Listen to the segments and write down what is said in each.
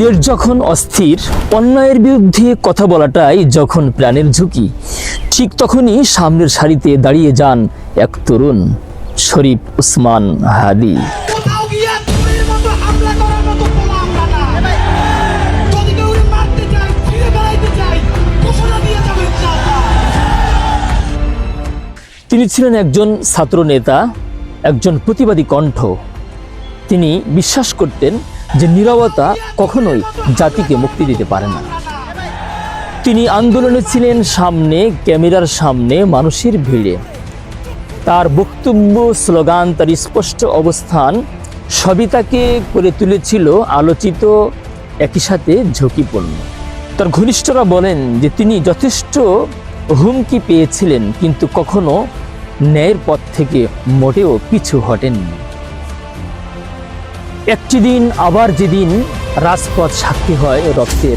দেশ যখন অস্থির অন্যায়ের বিরুদ্ধে কথা বলাটাই যখন প্রাণের ঝুঁকি ঠিক তখনই সামনের সারিতে দাঁড়িয়ে যান এক তরুণ শরীফ উসমান হাদি। তিনি ছিলেন একজন ছাত্র নেতা একজন প্রতিবাদী কণ্ঠ। তিনি বিশ্বাস করতেন যে নীরবতা কখনোই জাতিকে মুক্তি দিতে পারে না। তিনি আন্দোলনে ছিলেন সামনে, ক্যামেরার সামনে, মানুষের ভিড়ে। তার বক্তব্য, স্লোগান, তার স্পষ্ট অবস্থান সবই তাকে করে তুলেছিল আলোচিত একই সাথে ঝুঁকিপূর্ণ। তার ঘনিষ্ঠরা বলেন যে তিনি যথেষ্ট হুমকি পেয়েছিলেন, কিন্তু কখনো ন্যায়ের পথ থেকে মোটেও পিছু হটেননি। একটি দিন, আবার যেদিন রাজপথ সাক্ষী হয় রক্তের।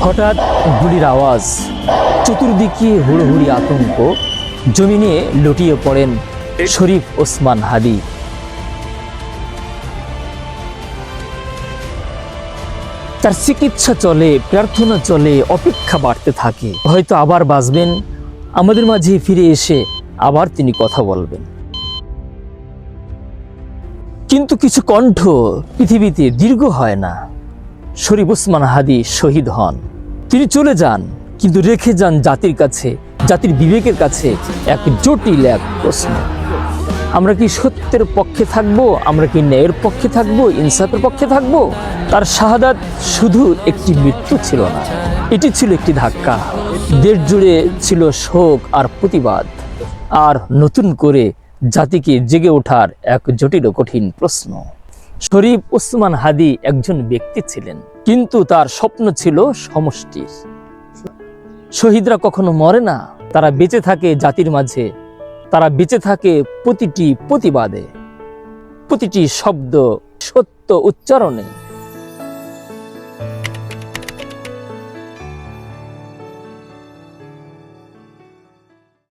হঠাৎ গুলির আওয়াজ, চতুর্দিকে হুড়োহুড়ি আতঙ্ক জমিনে লুটিয়ে পড়েন শরীফ ওসমান হাদি। তার চিকিৎসা চলে, প্রার্থনা চলে, অপেক্ষা বাড়তে থাকে। হয়তো আবার বাঁচবেন, আমাদের মাঝে ফিরে এসে আবার তিনি কথা বলবেন। কিন্তু কিছু কণ্ঠ পৃথিবীতে দীর্ঘ হয় না। শরীফ ওসমান হাদি শহীদ হন। তিনি চলে যান, কিন্তু রেখে যান জাতির কাছে, জাতির বিবেকের কাছে এক জটিল এক প্রশ্ন। আমরা কি সত্যের পক্ষে থাকব? আমরা কি ন্যায়ের পক্ষে থাকব? ইনসাফের পক্ষে থাকব? তার শাহাদাত শুধু একটি মৃত্যু ছিল না। এটি ছিল একটি ধাক্কা। দেশ জুড়ে ছিল শোক আর প্রতিবাদ। আর নতুন করে জাতিকে জেগে ওঠার এক জটিল কঠিন প্রশ্ন। শরীফ ওসমান হাদি একজন ব্যক্তি ছিলেন, কিন্তু তার স্বপ্ন ছিল সমষ্টির। শহীদরা কখনো মরে না, তারা বেঁচে থাকে জাতির মাঝে, তারা বেঁচে থাকে প্রতিটি প্রতিবাদে। প্রতিটি শব্দ সত্য উচ্চারণে।